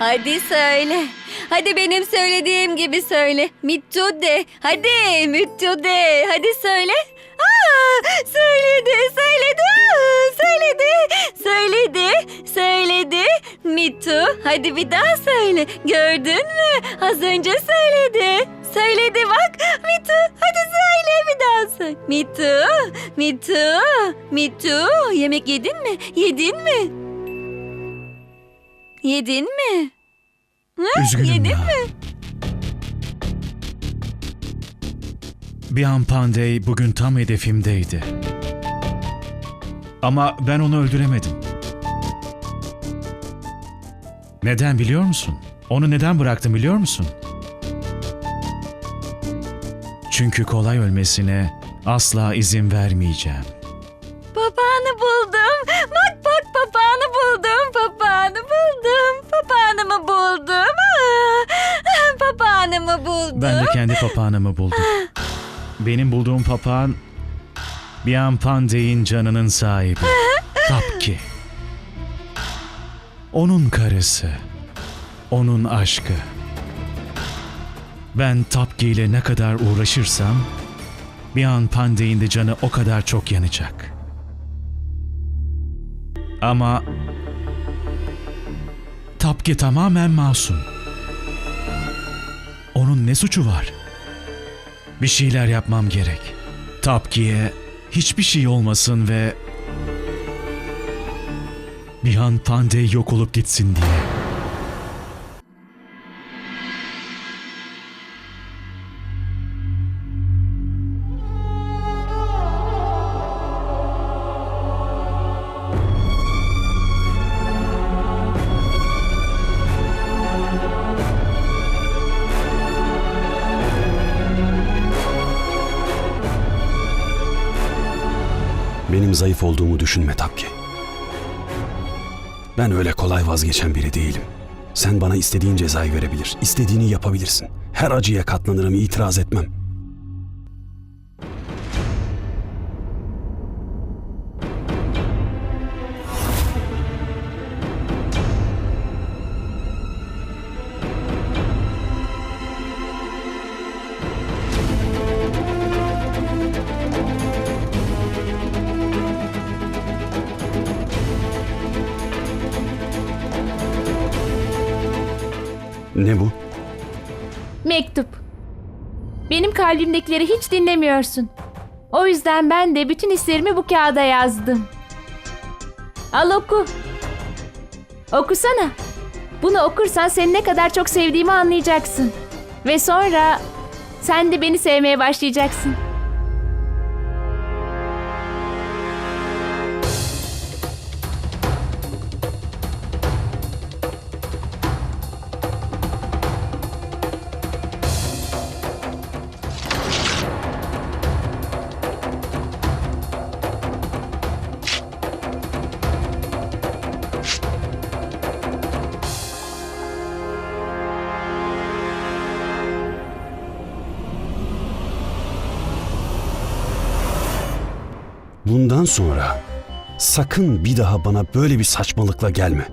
Hadi söyle. Hadi benim söylediğim gibi söyle. Mittu de. Hadi Mittu de. Hadi söyle. Aa, söyledi, söyledi, söyledi, söyledi, söyledi. Mittu, hadi bir daha söyle. Gördün mü? Az önce söyledi. Söyledi bak. Mittu, hadi söyle bir daha söyle. Mittu, Mittu, Mittu. Yemek yedin mi? Yedin mi? Yedin mi? Hı? Üzgünüm Yedin ya. mi? Bir an Pandey bugün tam hedefimdeydi. Ama ben onu öldüremedim. Neden biliyor musun? Onu neden bıraktım biliyor musun? Çünkü kolay ölmesine asla izin vermeyeceğim. Kendi papağanımı buldum. Benim bulduğum papağan bir an Pandey'in canının sahibi. Tapki. Onun karısı. Onun aşkı. Ben Tapki ile ne kadar uğraşırsam bir an Pandey'in de canı o kadar çok yanacak. Ama Tapki tamamen masum. Onun ne suçu var? Bir şeyler yapmam gerek. Tapki'ye hiçbir şey olmasın ve bir an Pandey yok olup gitsin diye. Benim zayıf olduğumu düşünme Tapki. Ben öyle kolay vazgeçen biri değilim. Sen bana istediğin cezayı verebilir, istediğini yapabilirsin. Her acıya katlanırım, itiraz etmem. Kalbimdekileri hiç dinlemiyorsun. O yüzden ben de bütün hislerimi bu kağıda yazdım. Al oku. Okusana. Bunu okursan seni ne kadar çok sevdiğimi anlayacaksın. Ve sonra sen de beni sevmeye başlayacaksın. Bundan sonra sakın bir daha bana böyle bir saçmalıkla gelme.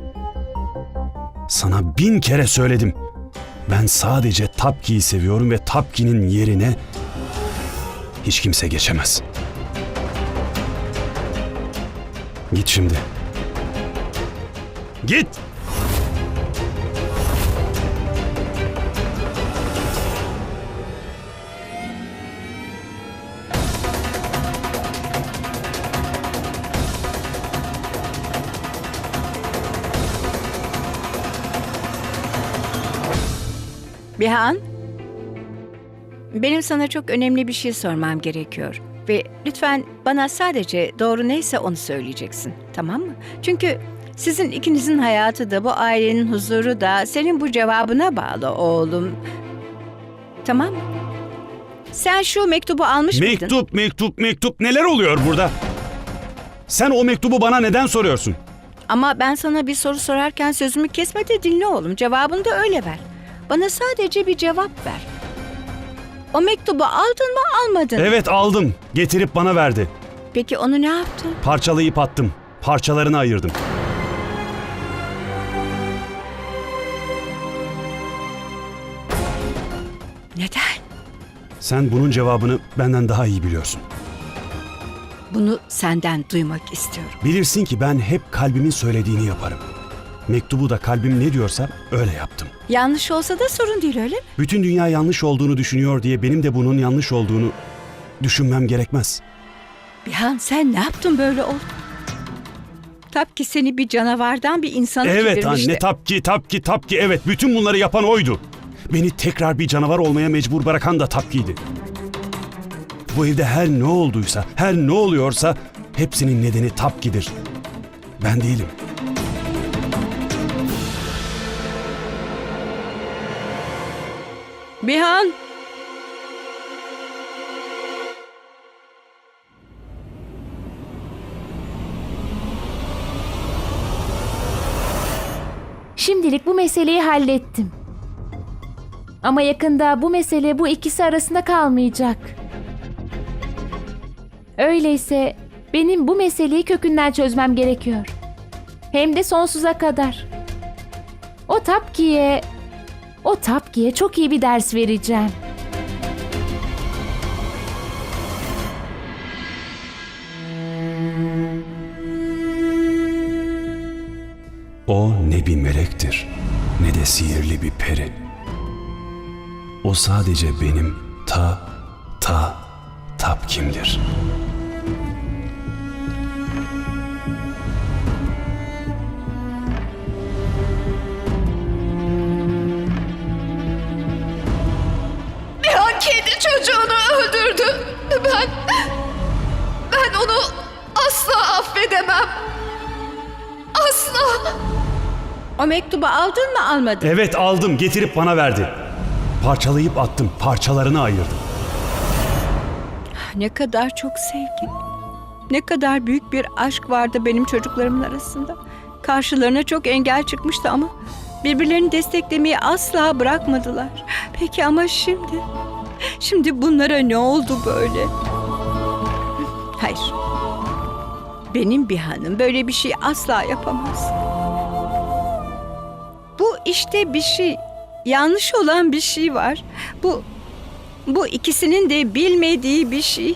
Sana bin kere söyledim. Ben sadece Tapki'yi seviyorum ve Tapki'nin yerine hiç kimse geçemez. Git şimdi. Git! Bihan, benim sana çok önemli bir şey sormam gerekiyor. Ve lütfen bana sadece doğru neyse onu söyleyeceksin, tamam mı? Çünkü sizin ikinizin hayatı da bu ailenin huzuru da senin bu cevabına bağlı oğlum. Tamam mı? Sen şu mektubu almış mıydın? Mektup, mektup, mektup neler oluyor burada? Sen o mektubu bana neden soruyorsun? Ama ben sana bir soru sorarken sözümü kesme de dinle oğlum. Cevabını da öyle ver. Bana sadece bir cevap ver. O mektubu aldın mı almadın? Evet aldım. Getirip bana verdi. Peki onu ne yaptın? Parçalayıp attım. Parçalarına ayırdım. Neden? Sen bunun cevabını benden daha iyi biliyorsun. Bunu senden duymak istiyorum. Bilirsin ki ben hep kalbimin söylediğini yaparım. Mektubu da kalbim ne diyorsa öyle yaptım. Yanlış olsa da sorun değil öyle mi? Bütün dünya yanlış olduğunu düşünüyor diye benim de bunun yanlış olduğunu düşünmem gerekmez. Bihan sen ne yaptın böyle oldu? Tap ki seni bir canavardan bir insana Evet çevirmişti. anne tapki tapki tapki evet bütün bunları yapan oydu. Beni tekrar bir canavar olmaya mecbur bırakan da tapkiydi. Bu evde her ne olduysa, her ne oluyorsa hepsinin nedeni tapkidir. Ben değilim. Bihan! Şimdilik bu meseleyi hallettim. Ama yakında bu mesele bu ikisi arasında kalmayacak. Öyleyse benim bu meseleyi kökünden çözmem gerekiyor. Hem de sonsuza kadar. O Tapki'ye, o Tapki'ye çok iyi bir ders vereceğim. O ne bir melektir, ne de sihirli bir peri. O sadece benim ta, ta, tapkimdir. Ben... Ben onu asla affedemem. Asla. O mektubu aldın mı almadın? Evet aldım, getirip bana verdi. Parçalayıp attım, parçalarına ayırdım. Ne kadar çok sevgi. Ne kadar büyük bir aşk vardı benim çocuklarımın arasında. Karşılarına çok engel çıkmıştı ama birbirlerini desteklemeyi asla bırakmadılar. Peki ama şimdi? Şimdi bunlara ne oldu böyle? Hayır. Benim bir hanım böyle bir şey asla yapamaz. Bu işte bir şey, yanlış olan bir şey var. Bu bu ikisinin de bilmediği bir şey.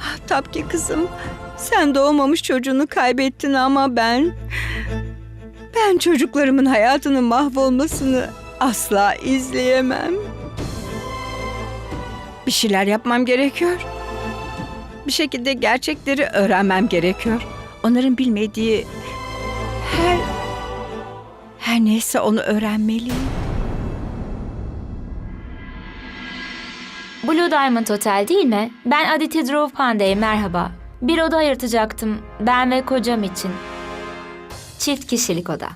Ah, Tabii ki kızım. Sen doğmamış çocuğunu kaybettin ama ben... Ben çocuklarımın hayatının mahvolmasını asla izleyemem. Bir şeyler yapmam gerekiyor. Bir şekilde gerçekleri öğrenmem gerekiyor. Onların bilmediği her... Her neyse onu öğrenmeliyim. Blue Diamond Hotel değil mi? Ben Aditi Dhruv Pandey, merhaba. Bir oda ayırtacaktım ben ve kocam için. Çift kişilik oda.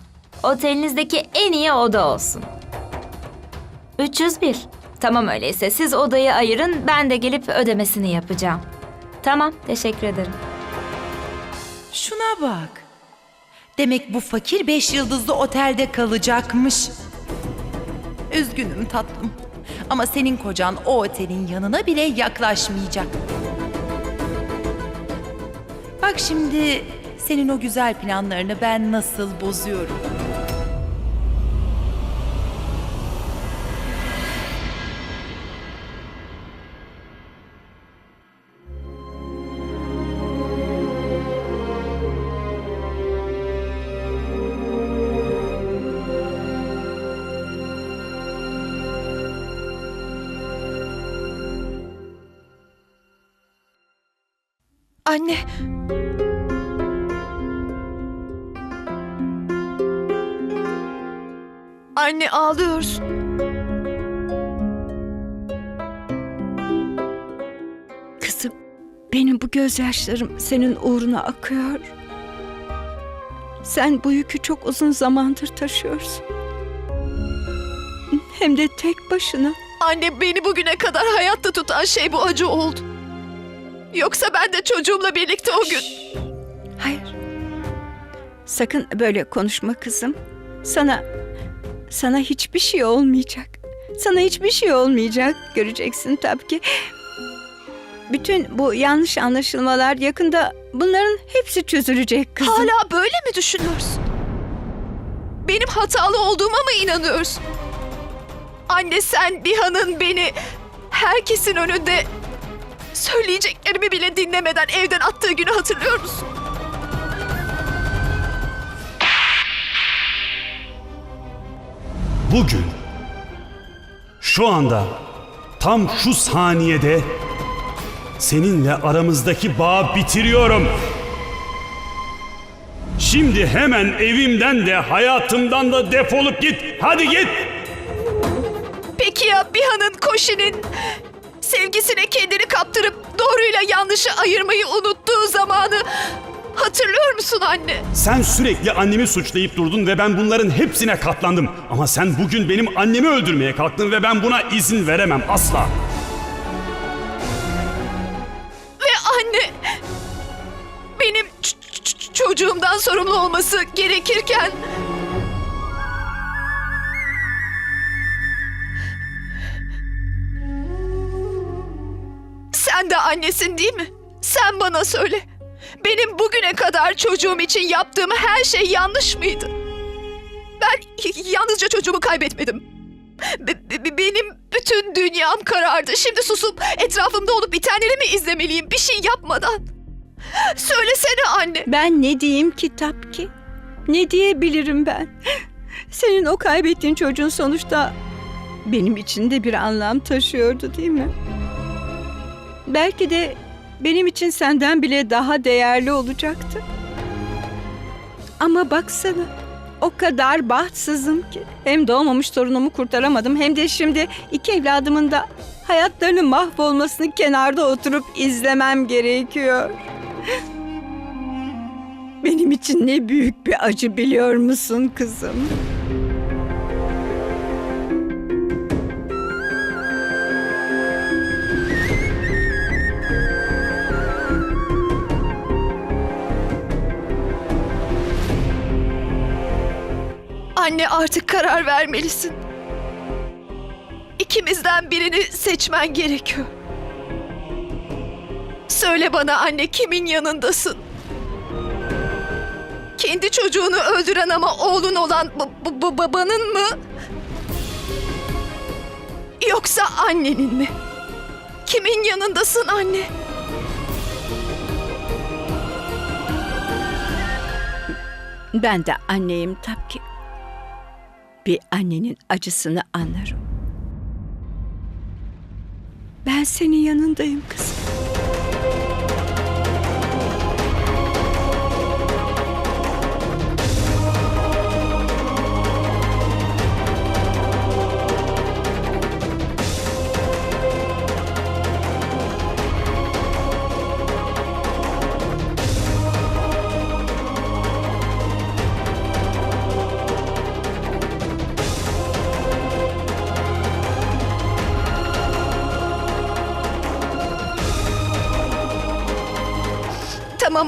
Otelinizdeki en iyi oda olsun. 301. Tamam öyleyse siz odayı ayırın ben de gelip ödemesini yapacağım. Tamam teşekkür ederim. Şuna bak. Demek bu fakir beş yıldızlı otelde kalacakmış. Üzgünüm tatlım. Ama senin kocan o otelin yanına bile yaklaşmayacak. Bak şimdi senin o güzel planlarını ben nasıl bozuyorum. Anne. Anne ağlıyorsun. Kızım, benim bu gözyaşlarım senin uğruna akıyor. Sen bu yükü çok uzun zamandır taşıyorsun. Hem de tek başına. Anne beni bugüne kadar hayatta tutan şey bu acı oldu. Yoksa ben de çocuğumla birlikte o gün... Hayır. Sakın böyle konuşma kızım. Sana sana hiçbir şey olmayacak. Sana hiçbir şey olmayacak. Göreceksin tabii ki. Bütün bu yanlış anlaşılmalar yakında bunların hepsi çözülecek kızım. Hala böyle mi düşünüyorsun? Benim hatalı olduğuma mı inanıyorsun? Anne sen Bihan'ın beni herkesin önünde söyleyeceklerimi bile dinlemeden evden attığı günü hatırlıyor musun? Bugün, şu anda, tam şu saniyede seninle aramızdaki bağı bitiriyorum. Şimdi hemen evimden de hayatımdan da defolup git. Hadi git. Peki ya Bihan'ın Koşi'nin sevgisine kendini kaptırıp doğruyla yanlışı ayırmayı unuttuğu zamanı hatırlıyor musun anne? Sen sürekli annemi suçlayıp durdun ve ben bunların hepsine katlandım. Ama sen bugün benim annemi öldürmeye kalktın ve ben buna izin veremem asla. Ve anne benim çocuğumdan sorumlu olması gerekirken annesin değil mi? Sen bana söyle. Benim bugüne kadar çocuğum için yaptığım her şey yanlış mıydı? Ben yalnızca çocuğumu kaybetmedim. Be- be- benim bütün dünyam karardı. Şimdi susup etrafımda olup bitenleri mi izlemeliyim bir şey yapmadan? Söylesene anne. Ben ne diyeyim kitap ki? Ne diyebilirim ben? Senin o kaybettiğin çocuğun sonuçta benim için de bir anlam taşıyordu değil mi? Belki de benim için senden bile daha değerli olacaktı. Ama baksana o kadar bahtsızım ki hem doğmamış torunumu kurtaramadım hem de şimdi iki evladımın da hayatlarının mahvolmasını kenarda oturup izlemem gerekiyor. Benim için ne büyük bir acı biliyor musun kızım? Anne artık karar vermelisin. İkimizden birini seçmen gerekiyor. Söyle bana anne kimin yanındasın? Kendi çocuğunu öldüren ama oğlun olan babanın mı? Yoksa annenin mi? Kimin yanındasın anne? Ben de anneyim tabii ki. Bir annenin acısını anlarım. Ben senin yanındayım kızım.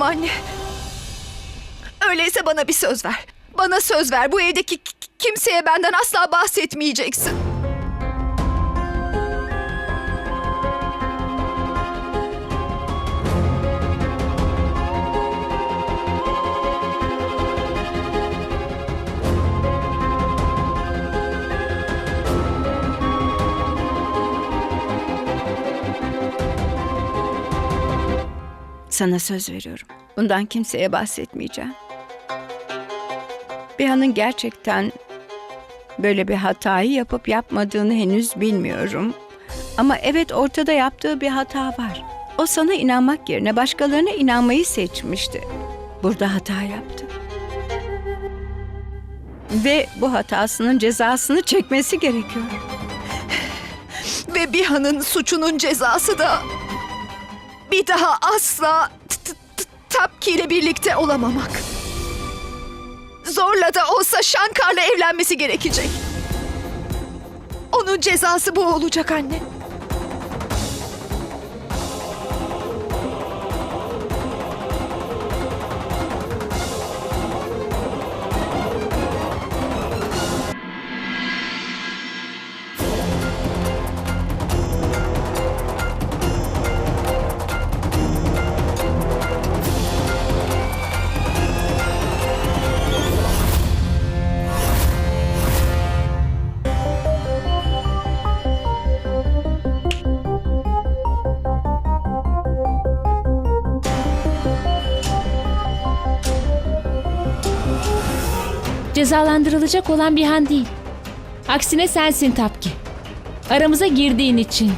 Anne. Öyleyse bana bir söz ver. Bana söz ver. Bu evdeki kimseye benden asla bahsetmeyeceksin. Sana söz veriyorum. Bundan kimseye bahsetmeyeceğim. Bihan'ın gerçekten böyle bir hatayı yapıp yapmadığını henüz bilmiyorum. Ama evet ortada yaptığı bir hata var. O sana inanmak yerine başkalarına inanmayı seçmişti. Burada hata yaptı. Ve bu hatasının cezasını çekmesi gerekiyor. Ve Biha'nın suçunun cezası da bir daha asla Tapki ile birlikte olamamak. Zorla da olsa Şankar'la evlenmesi gerekecek. Onun cezası bu olacak anne. Cezalandırılacak olan bir han değil. Aksine sensin Tapki. Aramıza girdiğin için.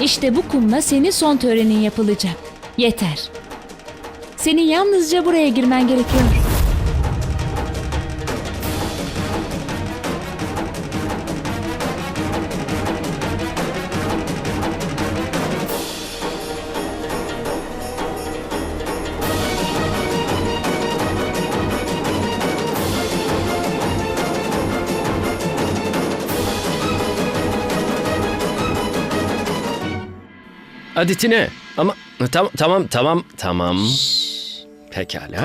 İşte bu kumla senin son törenin yapılacak. Yeter. Senin yalnızca buraya girmen gerekiyor. Aditine. Ama tamam tamam tamam tamam. Pekala.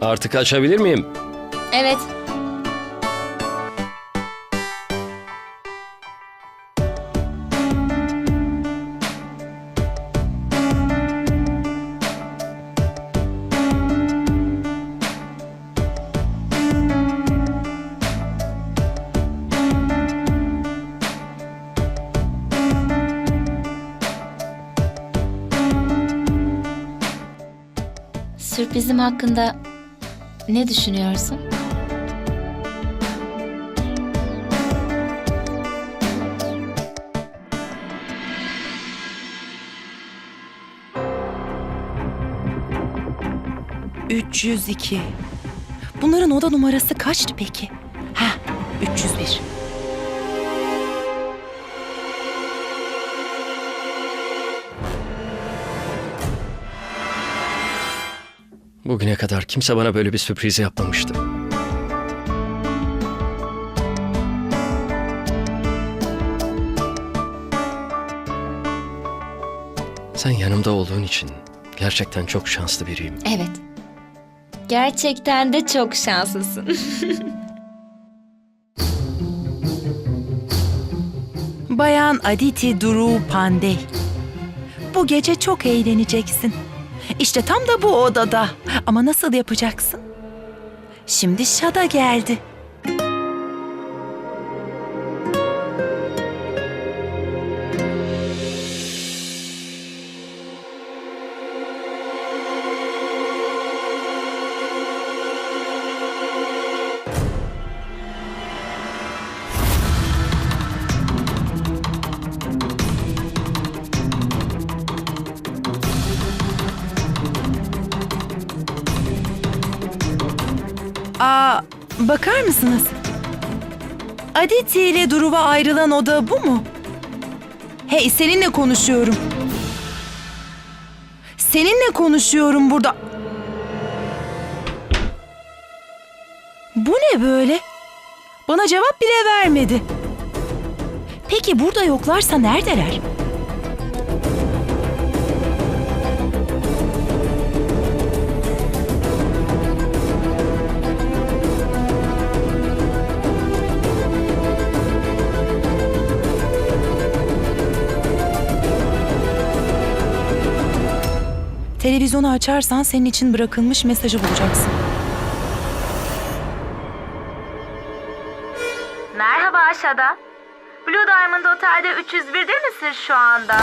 Artık açabilir miyim? Evet. Sürprizim hakkında ne düşünüyorsun? ...302. Bunların oda numarası kaçtı peki? Ha, 301. Bugüne kadar kimse bana böyle bir sürpriz yapmamıştı. Sen yanımda olduğun için gerçekten çok şanslı biriyim. Evet. Gerçekten de çok şanslısın. Bayan Aditi Duru Pandey. Bu gece çok eğleneceksin. İşte tam da bu odada. Ama nasıl yapacaksın? Şimdi Şada geldi. Bakar mısınız? Aditi ile Duruva ayrılan oda bu mu? Hey, seninle konuşuyorum. Seninle konuşuyorum burada. Bu ne böyle? Bana cevap bile vermedi. Peki burada yoklarsa neredeler? Televizyonu açarsan senin için bırakılmış mesajı bulacaksın. Merhaba Aşağıda. Blue Diamond Otel'de 301'de misin şu anda?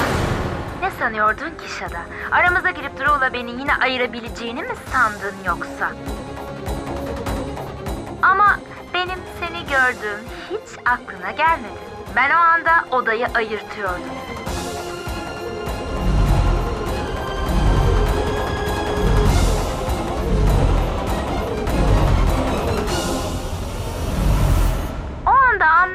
Ne sanıyordun ki Şada? Aramıza girip Drew'la beni yine ayırabileceğini mi sandın yoksa? Ama benim seni gördüğüm hiç aklına gelmedi. Ben o anda odayı ayırtıyordum.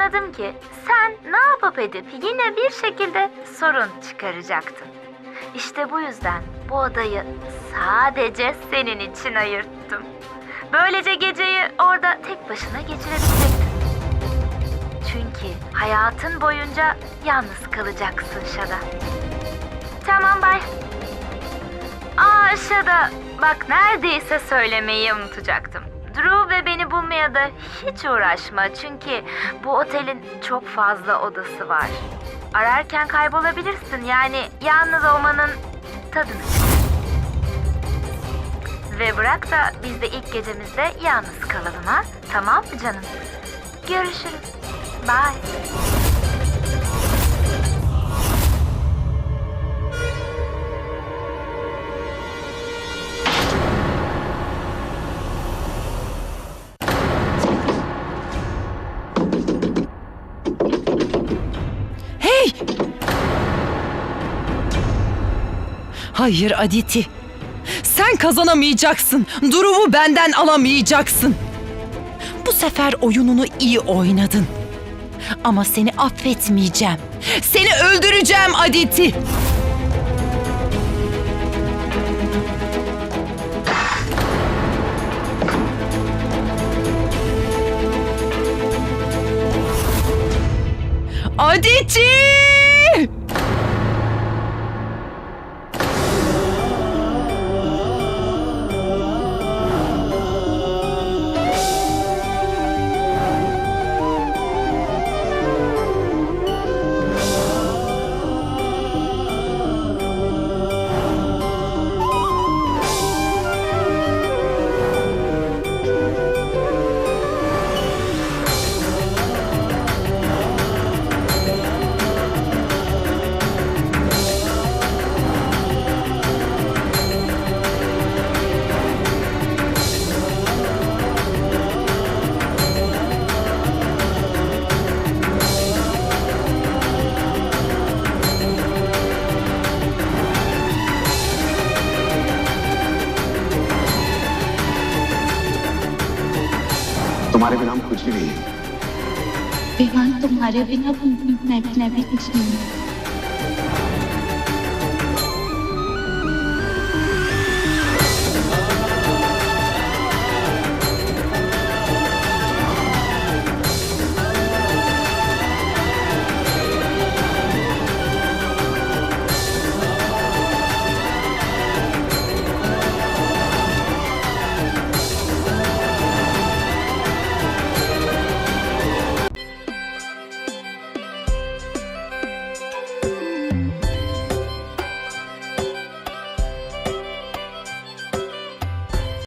Anladım ki sen ne yapıp edip yine bir şekilde sorun çıkaracaktın. İşte bu yüzden bu odayı sadece senin için ayırttım. Böylece geceyi orada tek başına geçirebilecektin. Çünkü hayatın boyunca yalnız kalacaksın Şada. Tamam bay. Aa Şada, bak neredeyse söylemeyi unutacaktım. Drew ve bulmaya da hiç uğraşma çünkü bu otelin çok fazla odası var. Ararken kaybolabilirsin yani yalnız olmanın tadını. Ve bırak da biz de ilk gecemizde yalnız kalalım ha. Tamam mı canım? Görüşürüz. Bye. Hayır Aditi. Sen kazanamayacaksın. Durumu benden alamayacaksın. Bu sefer oyununu iyi oynadın. Ama seni affetmeyeceğim. Seni öldüreceğim Aditi. Aditi! तुम्हारे बिना कुछ भी नहीं विमान तुम्हारे बिना मैं भी भी कुछ नहीं